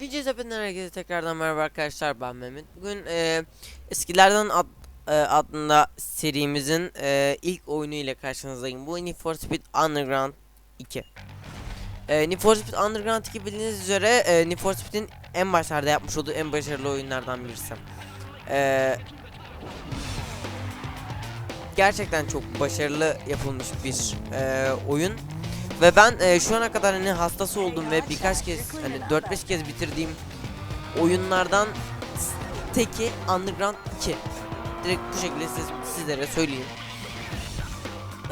Video sepetinden herkese tekrardan merhaba arkadaşlar ben Mehmet. Bugün e, eskilerden ad, e, adında serimizin e, ilk oyunu ile karşınızdayım. Bu Need for Speed Underground 2. E, Need for Speed Underground 2 bildiğiniz üzere e, Need for Speed'in en başlarda yapmış olduğu en başarılı oyunlardan birisi. E, gerçekten çok başarılı yapılmış bir e, oyun. Ve ben e, şu ana kadar hani hastası oldum ve birkaç kez hani 4-5 kez bitirdiğim oyunlardan teki Underground 2. Direkt bu şekilde siz, sizlere söyleyeyim.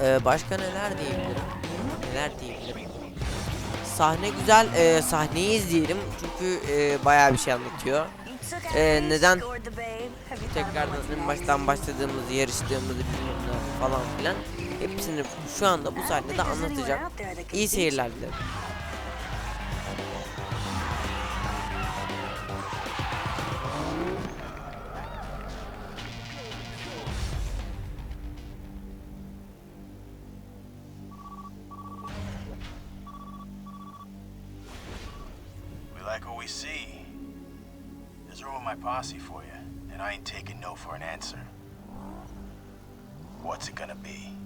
E, başka neler diyebilirim? Neler diyebilirim? Sahne güzel. E, sahneyi izleyelim çünkü e, bayağı bir şey anlatıyor. Ee, neden Tekrardan en baştan başladığımızı, yarıştığımızı ne falan filan hepsini şu anda bu sahnede anlatacak. İyi seyirler dilerim. We like what we see. There's room in my posse for you, and I ain't taking no for an answer. What's it gonna be?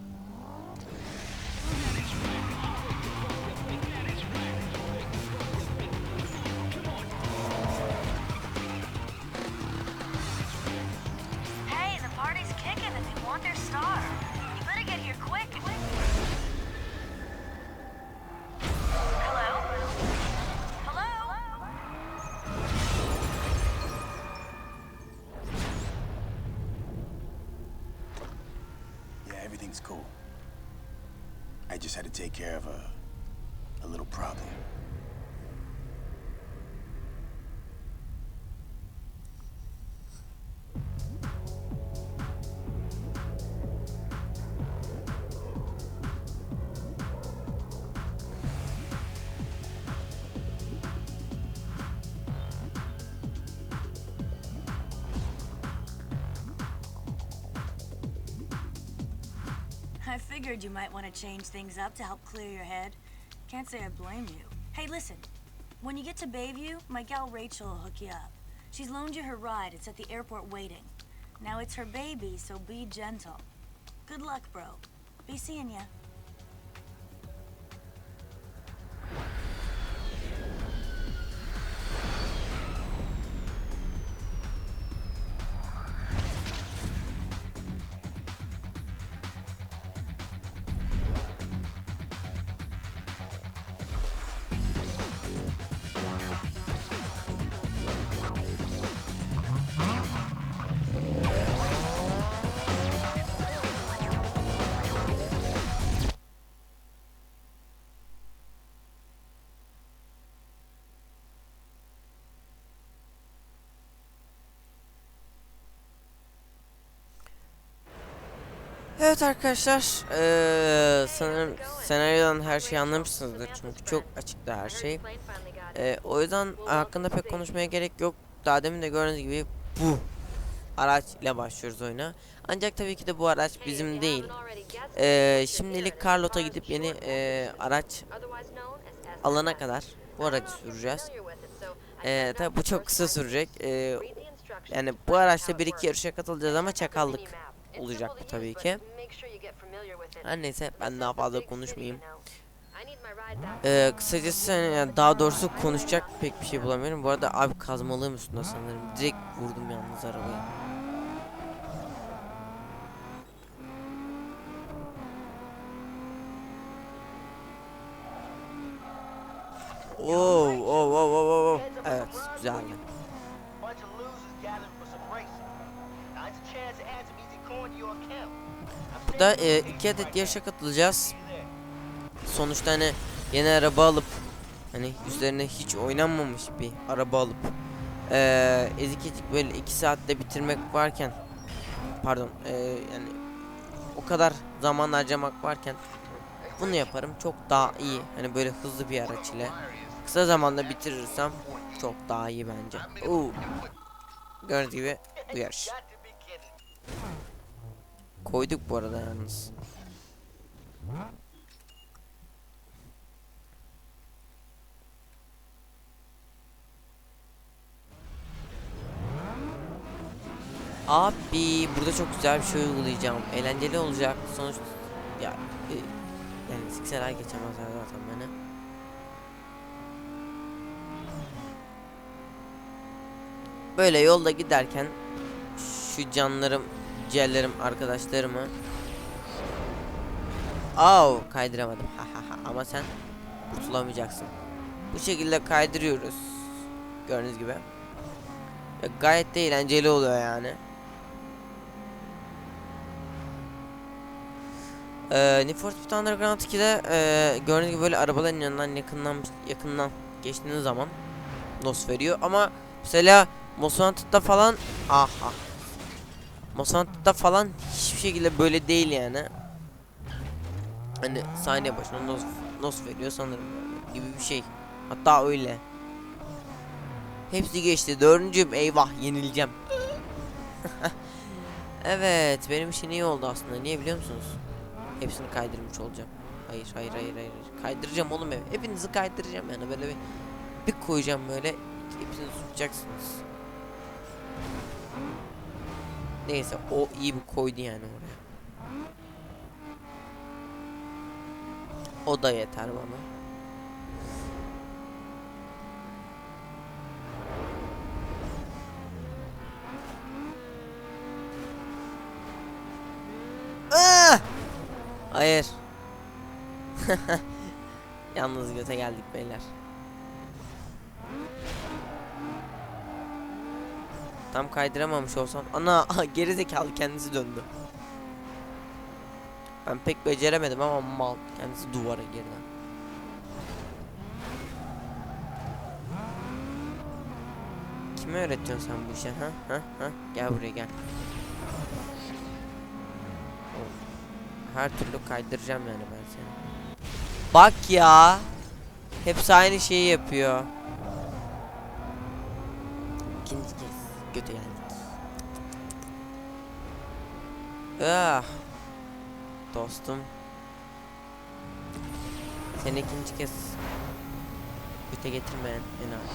Cool. I just had to take care of a a little problem. I figured you might want to change things up to help clear your head. Can't say I blame you. Hey, listen. When you get to Bayview, my gal Rachel will hook you up. She's loaned you her ride. It's at the airport waiting. Now it's her baby, so be gentle. Good luck, bro. Be seeing ya. Evet arkadaşlar, eee, sanırım senaryodan her şeyi anlamışsınızdır çünkü çok açıkta her şey. Eee, o yüzden hakkında pek konuşmaya gerek yok. Daha demin de gördüğünüz gibi bu araç ile başlıyoruz oyuna. Ancak tabii ki de bu araç bizim değil. Eee, şimdilik Carlot'a gidip yeni eee, araç alana kadar bu aracı süreceğiz. Eee tabii bu çok kısa sürecek. Eee, yani bu araçla bir iki yarışa katılacağız ama çakallık olacak bu tabii ki. Her neyse ben daha fazla konuşmayayım. Ee, kısacası yani daha doğrusu konuşacak pek bir şey bulamıyorum. Bu arada abi kazmalığım üstünde sanırım. Direkt vurdum yalnız oo, oo, e, iki adet yarışa katılacağız. Sonuçta hani yeni araba alıp hani üzerine hiç oynanmamış bir araba alıp e, ezik ezik böyle iki saatte bitirmek varken pardon e, yani o kadar zaman harcamak varken bunu yaparım çok daha iyi hani böyle hızlı bir araç ile kısa zamanda bitirirsem çok daha iyi bence. Oo. Gördüğünüz gibi bu koyduk bu arada yalnız. Abi burada çok güzel bir şey uygulayacağım. Eğlenceli olacak. Sonuç ya e, yani sikseler geçemezler zaten beni. Böyle yolda giderken şu canlarım ciğerlerim, arkadaşlarımı Au kaydıramadım. Ama sen kurtulamayacaksın. Bu şekilde kaydırıyoruz. Gördüğünüz gibi. Ve gayet de eğlenceli oluyor yani. Ee, Need for Speed Underground 2'de e, gördüğünüz gibi böyle arabaların yanından yakından yakından geçtiğiniz zaman nos veriyor ama mesela Most Wanted'da falan aha Most Wanted'da falan hiçbir şekilde böyle değil yani. Hani saniye başına nos, nos veriyor sanırım gibi bir şey. Hatta öyle. Hepsi geçti. Dördüncüm eyvah yenileceğim. evet benim için iyi oldu aslında. Niye biliyor musunuz? Hepsini kaydırmış olacağım. Hayır hayır hayır hayır. Kaydıracağım oğlum hep. Hepinizi kaydıracağım yani böyle bir bir koyacağım böyle hepsini tutacaksınız. Neyse o iyi bir koydu yani oraya. O da yeter bana. Ah! Hayır. Yalnız göte geldik beyler. Tam kaydıramamış olsam ana geri zekalı kendisi döndü. Ben pek beceremedim ama mal kendisi duvara girdi. Kime öğretiyorsun sen bu işi ha ha ha gel buraya gel. Her türlü kaydıracağım yani ben seni. Bak ya. Hepsi aynı şeyi yapıyor. İkinci göte geldik. Ah. Dostum. Seni ikinci kez göte getirmeyen en az.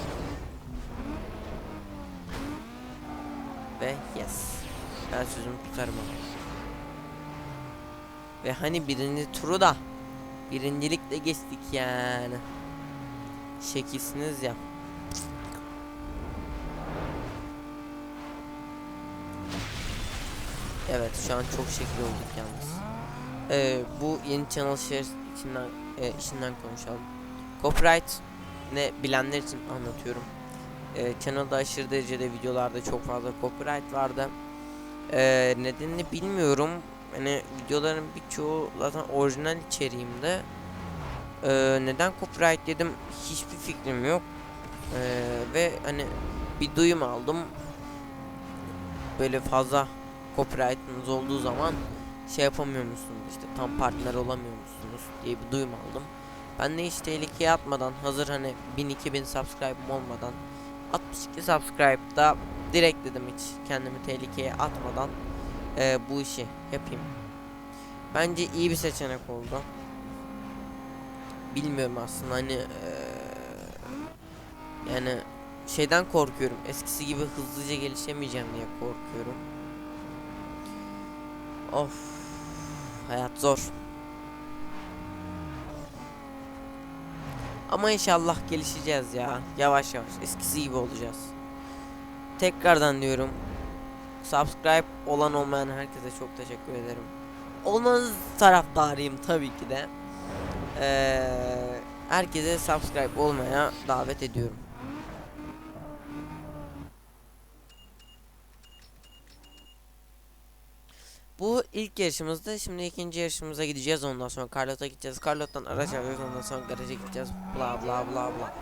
Ve yes. Ben sözümü tutarım ama. Ve hani birinci turu da birincilikle geçtik yani. Şekilsiniz ya. Evet şu an çok şekil olduk yalnız. Ee, bu yeni channel share içinden e, işinden konuşalım. Copyright ne bilenler için anlatıyorum. Ee, channel'da aşırı derecede videolarda çok fazla copyright vardı. Ee, nedenini bilmiyorum. Hani videoların birçoğu zaten orijinal içeriğimde. Ee, neden copyright dedim hiçbir fikrim yok. Ee, ve hani bir duyum aldım. Böyle fazla copyright'ınız olduğu zaman şey yapamıyor musunuz işte tam partner olamıyor musunuz diye bir duyum aldım. Ben de hiç tehlikeye atmadan hazır hani 1000-2000 subscribe olmadan 62 subscribe'da direkt dedim hiç kendimi tehlikeye atmadan eee, bu işi yapayım. Bence iyi bir seçenek oldu. Bilmiyorum aslında hani eee, yani şeyden korkuyorum. Eskisi gibi hızlıca gelişemeyeceğim diye korkuyorum. Of. Hayat zor. Ama inşallah gelişeceğiz ya. Yavaş yavaş. Eskisi gibi olacağız. Tekrardan diyorum. Subscribe olan olmayan herkese çok teşekkür ederim. Olmanız taraftarıyım tabii ki de. Ee, herkese subscribe olmaya davet ediyorum. Bu ilk yarışımızda. Şimdi ikinci yarışımıza gideceğiz. Ondan sonra Carlot'a gideceğiz. Carlot'tan araç alacağız. Ondan sonra garaja gideceğiz. Bla bla bla bla.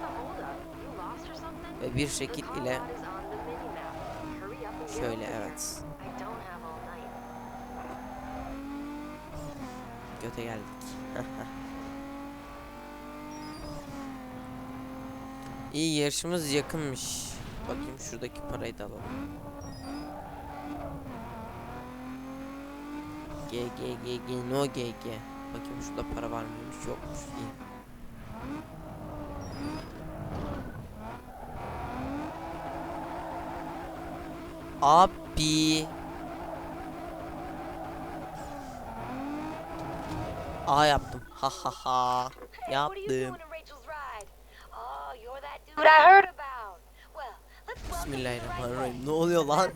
Ve bir şekil ile şöyle evet. Göte geldik. İyi yarışımız yakınmış. Bakayım şuradaki parayı da alalım. GGGG no GG. Bakayım şurada para var mıymış yokmuş diye. Abi. A yaptım. Ha ha ha. Yaptım. Bismillahirrahmanirrahim. Ne oluyor lan?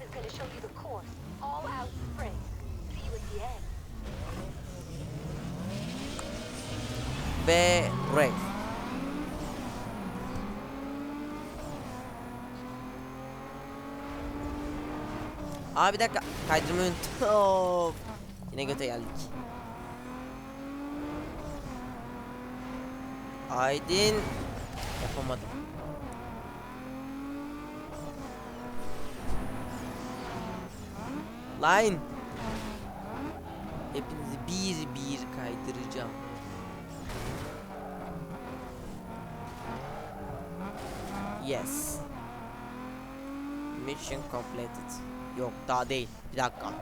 Ve Ray. Aa bir dakika kaydırmayı unuttum. Yine göte geldik. Aydın yapamadım. Line. Hepinizi bir bir kaydıracağım. Yes. Mission completed. Yok daha değil. Bir dakika.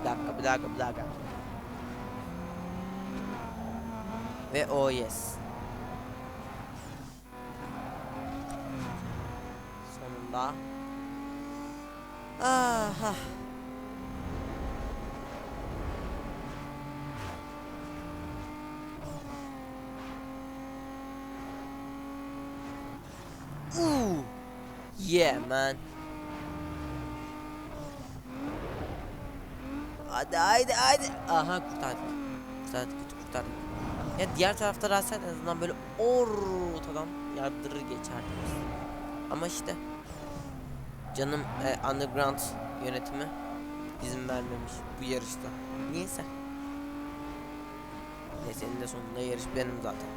Bir dakika, bir dakika, bir dakika. Ve oh yes. Sonunda. Aha. Ooh. Yeah man. Hadi haydi haydi. Aha kurtardık. Kurtardık kötü kurtardık. Ya diğer tarafta rastlar en azından böyle ortadan yardırır geçerdiniz. Ama işte canım e, underground yönetimi izin vermemiş bu yarışta. Niyeyse. Neyse eninde sonunda yarış benim zaten.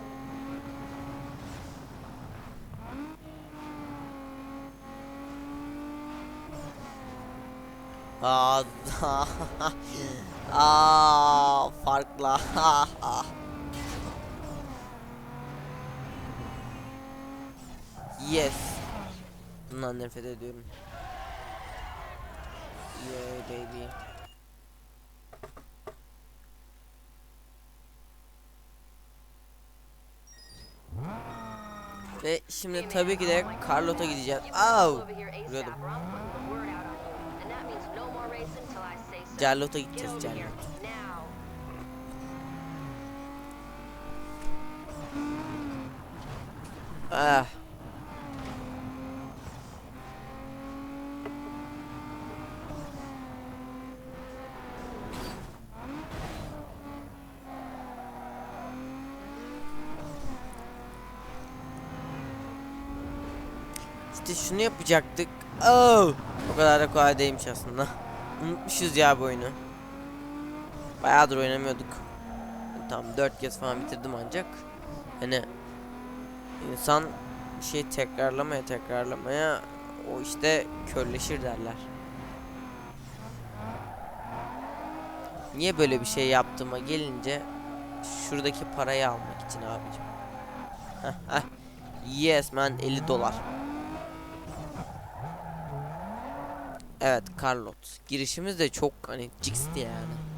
Aa, Aa farklı. yes. Bundan nefret ediyorum. Yeah baby. Ve şimdi tabii ki de Carlot'a gideceğiz. Au! Vuruyordum. Carlot'a gideceğiz Carlot. Ah. İşte şunu yapacaktık. Oh! O kadar da kolay değilmiş aslında. Unutmuşuz ya bu oyunu. Bayağıdır oynamıyorduk. Tam 4 kez falan bitirdim ancak. Hani insan bir şey tekrarlamaya tekrarlamaya o işte körleşir derler. Niye böyle bir şey yaptığıma gelince şuradaki parayı almak için abicim. Yes man 50 dolar. Evet Carlot. Girişimiz de çok hani cixti yani.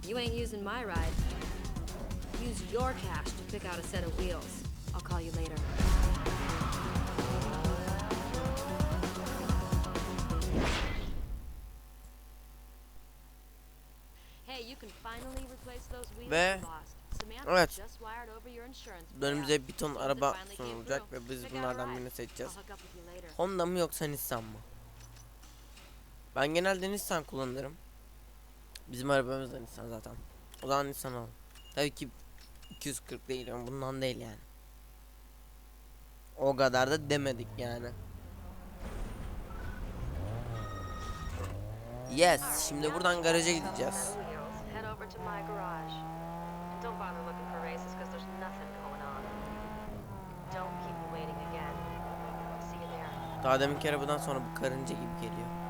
But you ain't using my ride. Use your cash to pick out a set of wheels. I'll call you later. Hey, you can finally replace those wheels Ve- you lost. Samantha evet. just wired over your insurance Önümüze bir ton araba sunulacak ve biz bunlardan birini seçeceğiz. Honda mı yoksa Nissan mı? Ben genelde Nissan kullanırım. Bizim arabamız da Nissan zaten. O zaman Nissan alalım. Tabii ki 240 değil ama bundan değil yani. O kadar da demedik yani. Yes, şimdi buradan garaja gideceğiz. Daha deminki arabadan sonra bu karınca gibi geliyor.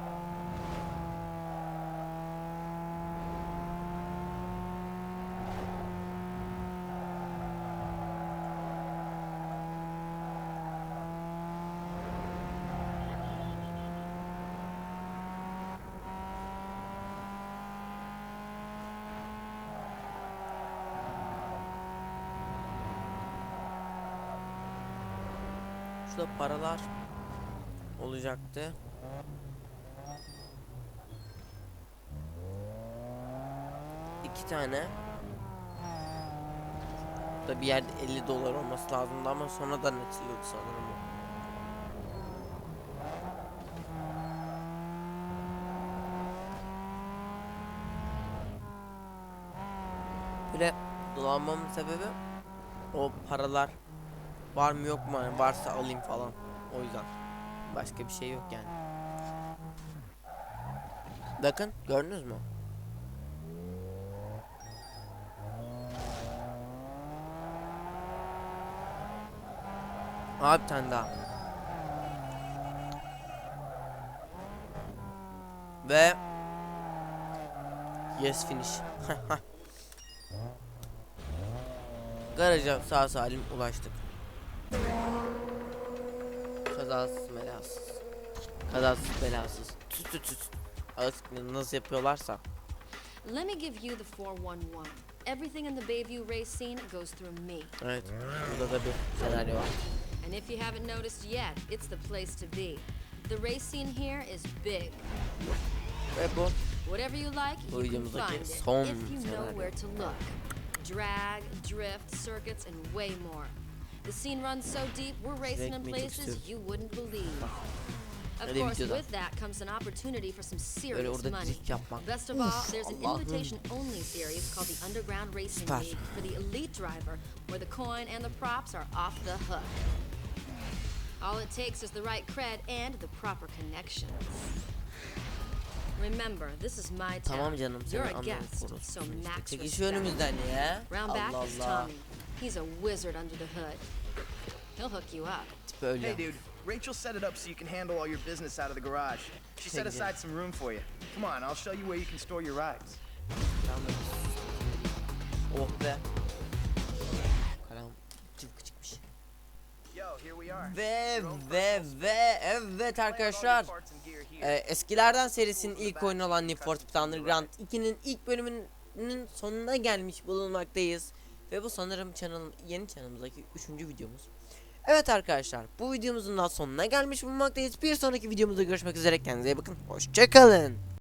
Şurada paralar olacaktı. İki tane. Burada bir yerde 50 dolar olması lazımdı ama sonradan açılıyordu sanırım o. Böyle dolanmamın sebebi o paralar var mı yok mu? Hani varsa alayım falan. O yüzden. Başka bir şey yok yani. Bakın gördünüz mü? Abi tane daha. Ve yes finish. Garaja sağ salim ulaştık. Kazasız belasız. Kazasız belasız. Tüt tüt tüt. Nasıl yapıyorlarsa. Let me give you the 411. Everything in the Bayview race scene goes through me. Evet. Burada da bir senaryo var. And if you haven't noticed yet, it's the place to be. The race scene here is big. Ve bu Whatever you like, you can find it if you know where to look. Drag, drift, circuits, and way more. The scene runs so deep, we're racing in places you wouldn't believe. Of course, with that comes an opportunity for some serious money. Best of all, there's an invitation-only series called the Underground Racing League for the elite driver, where the coin and the props are off the hook. All it takes is the right cred and the proper connections. Remember, this is my town. Tamam canım You're a guest, so max Çekil respect. şu önümüzden ya. Round back Allah is Allah. Tommy. He's a wizard under the hood. He'll hook you up. Öyle. Hey, dude. Rachel set it up so you can handle all your business out of the garage. She set aside some room for you. Come on, I'll show you where you can store your rides. Oh be. Çıkmış. Ve ve ve evet arkadaşlar. Ee, eskilerden serisinin ilk oyunu olan Need for Speed Underground 2'nin ilk bölümünün sonuna gelmiş bulunmaktayız. Ve bu sanırım channel, yeni kanalımızdaki 3. videomuz. Evet arkadaşlar bu videomuzun da sonuna gelmiş bulunmaktayız. Bir sonraki videomuzda görüşmek üzere kendinize iyi bakın. Hoşçakalın.